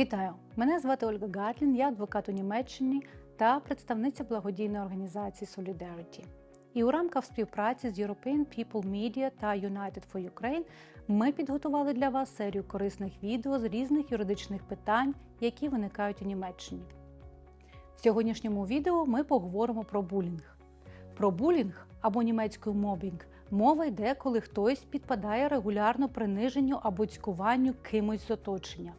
Вітаю! Мене звати Ольга Гатлін, я адвокат у Німеччині та представниця благодійної організації Solidarity. І у рамках співпраці з European People Media та United for Ukraine ми підготували для вас серію корисних відео з різних юридичних питань, які виникають у Німеччині. В сьогоднішньому відео ми поговоримо про булінг. Про булінг або німецькою мобінг мова йде, коли хтось підпадає регулярно приниженню або цькуванню кимось з оточення.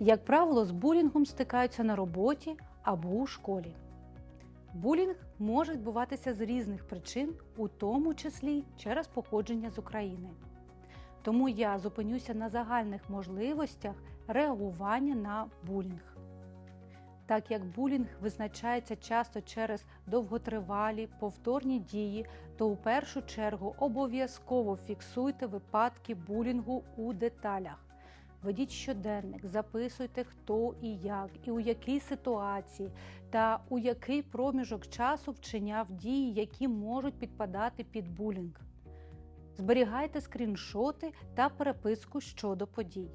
Як правило, з булінгом стикаються на роботі або у школі. Булінг може відбуватися з різних причин, у тому числі через походження з України. Тому я зупинюся на загальних можливостях реагування на булінг. Так як булінг визначається часто через довготривалі повторні дії, то у першу чергу обов'язково фіксуйте випадки булінгу у деталях. Ведіть щоденник, записуйте, хто і як, і у якій ситуації, та у який проміжок часу вчиняв дії, які можуть підпадати під булінг. Зберігайте скріншоти та переписку щодо подій.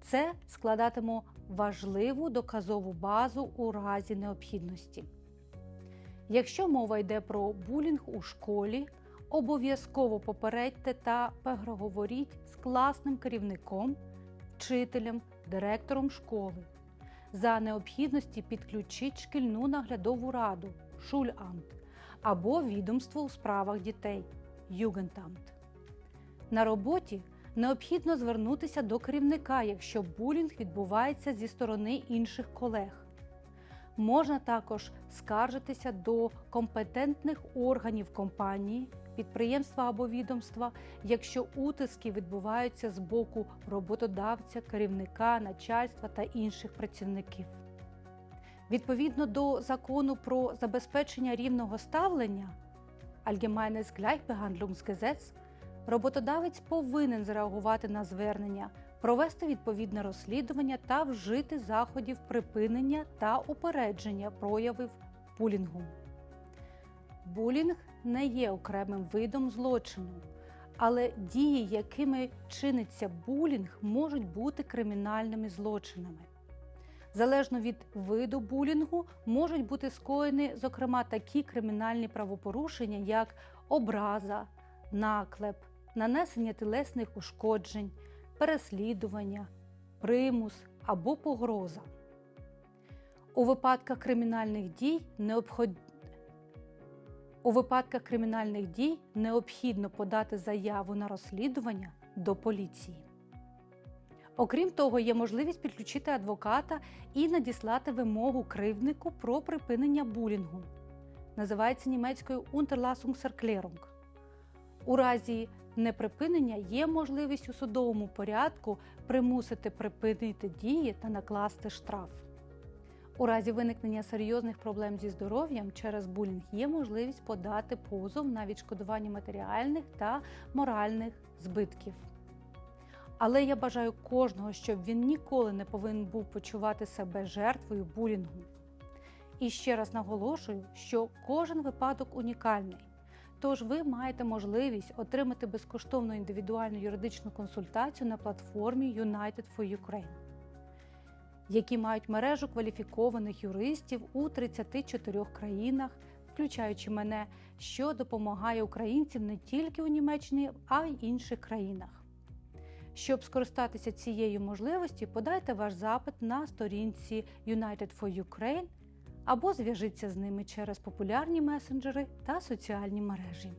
Це складатиме важливу доказову базу у разі необхідності. Якщо мова йде про булінг у школі, обов'язково попередьте та переговоріть з класним керівником, вчителем, директором школи. За необхідності підключіть шкільну наглядову раду Шульамт або відомство у справах дітей Югентамт. На роботі необхідно звернутися до керівника, якщо булінг відбувається зі сторони інших колег. Можна також скаржитися до компетентних органів компанії, підприємства або відомства, якщо утиски відбуваються з боку роботодавця, керівника, начальства та інших працівників. Відповідно до закону про забезпечення рівного ставлення Allgemeines Gleichbehandlungsgesetz, роботодавець повинен зреагувати на звернення, провести відповідне розслідування та вжити заходів припинення та упередження проявів булінгу. Булінг не є окремим видом злочину, але дії, якими чиниться булінг, можуть бути кримінальними злочинами. Залежно від виду булінгу, можуть бути скоєні, зокрема, такі кримінальні правопорушення, як образа, наклеп, нанесення тілесних ушкоджень, переслідування, примус або погроза. У випадках кримінальних дій необхідно у випадках кримінальних дій необхідно подати заяву на розслідування до поліції. Окрім того, є можливість підключити адвоката і надіслати вимогу кривднику про припинення булінгу. Називається німецькою Unterlassungserklärung. У разі неприпинення є можливість у судовому порядку примусити припинити дії та накласти штраф. У разі виникнення серйозних проблем зі здоров'ям через булінг є можливість подати позов на відшкодування матеріальних та моральних збитків. Але я бажаю кожного, щоб він ніколи не повинен був почувати себе жертвою булінгу. І ще раз наголошую, що кожен випадок унікальний. Тож ви маєте можливість отримати безкоштовну індивідуальну юридичну консультацію на платформі United for Ukraine які мають мережу кваліфікованих юристів у 34 країнах, включаючи мене, що допомагає українцям не тільки у Німеччині, а й інших країнах. Щоб скористатися цією можливістю, подайте ваш запит на сторінці United for Ukraine або зв'яжіться з ними через популярні месенджери та соціальні мережі.